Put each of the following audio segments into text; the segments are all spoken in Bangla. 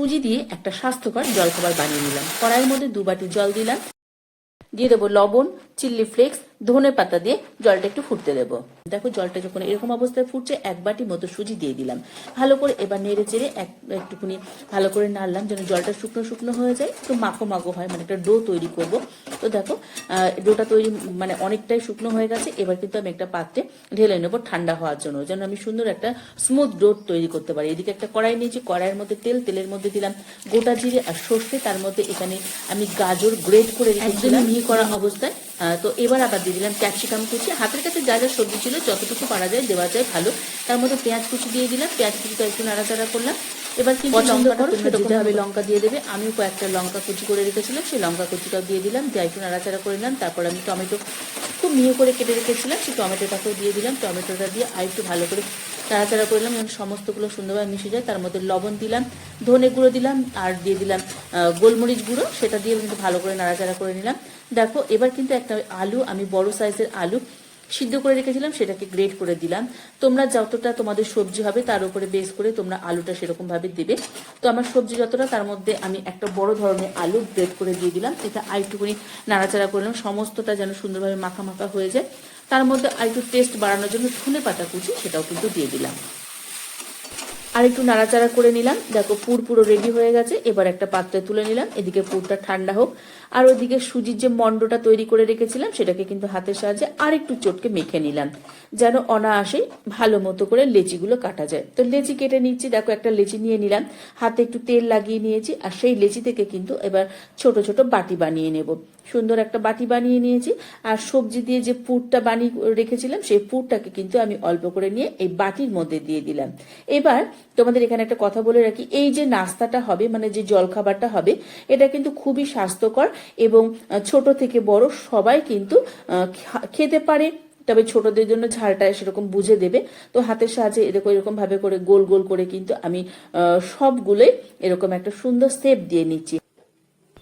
সুজি দিয়ে একটা স্বাস্থ্যকর জলখাবার বানিয়ে নিলাম। কড়াইয়ের মধ্যে দু বাটি জল দিলাম। দিয়ে দেবো লবণ চিল্লি ফ্লেক্স, ধনে পাতা দিয়ে জলটা একটু ফুটতে দেবো। দেখো জলটা যখন এরকম অবস্থায় ফুটছে, এক বাটি মতো সুজি দিয়ে দিলাম। ভালো করে এবার নেড়ে চেড়ে এক, একটুখানি ভালো করে নাড়লাম যেন জলটা শুকনো শুকনো হয়ে যায়, একটু মাখো মাখো হয় মানে একটা ডো তৈরি করব। তো দেখো ডোটা তৈরি মানে অনেকটাই শুকনো হয়ে গেছে, এবার কিন্তু আমি একটা পাত্রে ঢেলে নেব ঠান্ডা হওয়ার জন্য, যেন আমি সুন্দর একটা স্মুথ ডো তৈরি করতে পারি। এদিকে একটা কড়াই নিয়েছি, কড়াইয়ের মধ্যে তেল, তেলের মধ্যে দিলাম গোটা জিরে আর সর্ষে, তার মধ্যে এখানে আমি গাজর গ্রেট করে রেখেছিলাম। মিহি করা অবস্থায়। তো এবার আবার দিয়ে দিলাম ক্যাপসিকাম কুচি। হাতের কাছে যা যা সবজি ছিল যতটুকু পারা যায় দেওয়া যায় ভালো। তার মধ্যে পেঁয়াজ কুচি দিয়ে দিলাম। পেঁয়াজ কুচিটা একটু নাড়াচাড়া করলাম। এবার কিন্তু পছন্দ হবে করো, লঙ্কা দিয়ে দেবে আমিও কয়েকটা লঙ্কা কুচি করে রেখেছিলাম। সেই লঙ্কা কুচিটাও দিয়ে দিলাম। দিয়ে একটু নাড়াচাড়া করে নিলাম। তারপর আমি টমেটো মিহি করে কেটে রেখেছিলাম, সেই টমেটোটাকেও দিয়ে দিলাম। টমেটোটা দিয়ে আর একটু ভালো করে তাড়াতাড়া করলাম, যেন সমস্তগুলো সুন্দরভাবে মিশে যায়। তার মধ্যে লবণ দিলাম, ধনে গুঁড়ো দিলাম, আর দিয়ে দিলাম গোলমরিচ গুঁড়ো। সেটা দিয়ে কিন্তু ভালো করে নাড়াচাড়া করে নিলাম। দেখো, এবার কিন্তু একটা আলু, আমি বড় সাইজের আলু সিদ্ধ করে রেখেছিলাম, সেটাকে গ্রেট করে দিলাম। তোমরা যতটা তোমাদের সবজি হবে তার উপরে বেস করে তোমরা আলুটা সেরকম ভাবে দেবে। তো আমার সবজি যতটা, তার মধ্যে আমি একটা বড় ধরনের আলু গ্রেট করে দিয়ে দিলাম। এটা আরেকটুকুনি নাড়াচাড়া করলাম সমস্তটা যেন সুন্দরভাবে মাখা মাখা হয়ে যায়। তার মধ্যে আরেকটু টেস্ট বাড়ানোর জন্য ধনে পাতা কুচি, সেটাও কিন্তু দিয়ে দিলাম। আর একটু নাড়াচাড়া করে নিলাম। দেখো পুর পুরো রেডি হয়ে গেছে। এবার একটা পাত্রে তুলে নিলাম। এদিকে পুরটা ঠান্ডা হোক। আর ওদিকে সুজির যে মন্ডটা তৈরি করে রেখেছিলাম, সেটাকে কিন্তু হাতের সাহায্যে আর একটু চটকে মেখে নিলাম, যেন অনায়াসেই ভালো মতো করে লেচিগুলো কাটা যায়। তো লেচি কেটে নিচ্ছি। দেখো একটা লেচি নিয়ে নিলাম। হাতে একটু তেল লাগিয়ে নিয়েছি আর সেই লেচি থেকে কিন্তু এবার ছোট ছোট বাটি বানিয়ে নেব। সুন্দর একটা বাটি বানিয়ে নিয়েছি। আর সবজি দিয়ে যে পুরটা বানিয়ে রেখেছিলাম, সেই পুরটাকে কিন্তু আমি অল্প করে নিয়ে এই বাটির মধ্যে দিয়ে দিলাম। এবার তোমাদের এখানে একটা কথা বলে রাখি, এই যে নাস্তাটা হবে মানে যে জলখাবারটা হবে, এটা কিন্তু খুবই স্বাস্থ্যকর এবং ছোট থেকে বড় সবাই কিন্তু খেতে পারে। তবে ছোটদের জন্য ঝালটা সেরকম বুঝে দেবে। তো হাতের সাহায্যে এরকম এরকম ভাবে করে গোল গোল করে কিন্তু আমি সবগুলোই এরকম একটা সুন্দর সেপ দিয়ে নিচ্ছি।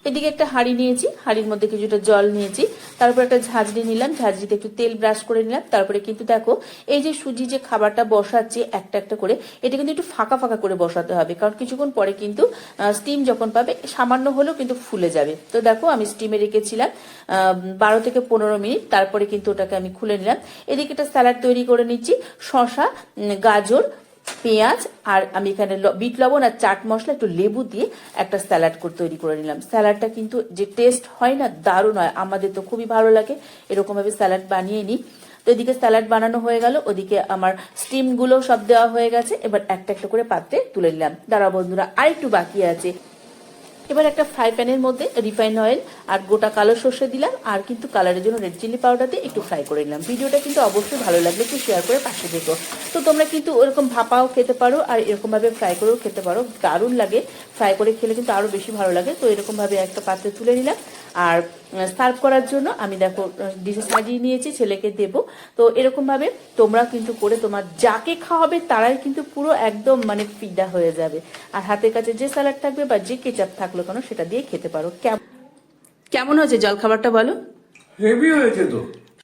এদিকে একটা হাঁড়ি নিয়েছি, হাঁড়ির মধ্যে কিছুটা জল নিয়েছি। তারপর একটা ঝাঁঝরি নিলাম, ঝাঁঝরিতে একটু তেল ব্রাশ করে নিলাম। তারপরে কিন্তু দেখো, এই যে সুজি যে খাবারটা বসাচ্ছি একটা একটা করে, এটা কিন্তু একটু ফাঁকা ফাঁকা করে বসাতে হবে। কারণ কিছুক্ষণ পরে কিন্তু স্টিম যখন পাবে, সামান্য হলেও কিন্তু ফুলে যাবে। তো দেখো, আমি স্টিমে রেখেছিলাম বারো থেকে পনেরো মিনিট। তারপরে কিন্তু ওটাকে আমি খুলে নিলাম। এদিকে একটা স্যালাড তৈরি করে নিচ্ছি শশা গাজর পেঁয়াজ আর আমি এখানে বিট লবণ আর চাট মশলা একটু লেবু দিয়ে একটা স্যালাড করে তৈরি করে নিলাম। স্যালাডটা কিন্তু যে টেস্ট হয় না, দারুণ হয়। আমাদের তো খুবই ভালো লাগে। এরকমভাবে স্যালাড বানিয়ে নিই। তো এদিকে স্যালাড বানানো হয়ে গেল। ওদিকে আমার স্টিমগুলো সব দেওয়া হয়ে গেছে। এবার একটা একটা করে পাত্রে তুলে নিলাম। দাঁড়া বন্ধুরা আর একটু বাকি আছে। এবার একটা ফ্রাই প্যানের মধ্যে রিফাইন অয়েল আর গোটা কালো সর্ষে দিলাম, আর কিন্তু কালারের জন্য রেড চিলি পাউডার দিয়ে একটু ফ্রাই করে নিলাম। ভিডিওটা কিন্তু অবশ্যই ভালো লাগলে একটু শেয়ার করে পাশে দেখো তো তোমরা কিন্তু ওরকম ভাপাও খেতে পারো আর এরকমভাবে ফ্রাই করেও খেতে পারো। দারুণ লাগে। ফ্রাই করে খেলে কিন্তু আরও বেশি ভালো লাগে। তো এরকমভাবে একটা পাত্রে তুলে নিলাম। আর সার্ভ করার জন্য আমি দেখো ডিশে সাজিয়ে নিয়েছি ছেলেকে দেব। তো এরকমভাবে তোমরা কিন্তু করে তোমার যাকে খাওয়াবে তারাই কিন্তু পুরো একদম মানে ফিডা হয়ে যাবে। আর হাতের কাছে যে স্যালাড থাকবে বা যে কেচাপ থাকল কেন সেটা দিয়ে খেতে পারো। কেম- কেমন হয়েছে জলখাবারটা বলো? হেভি হয়েছে তো।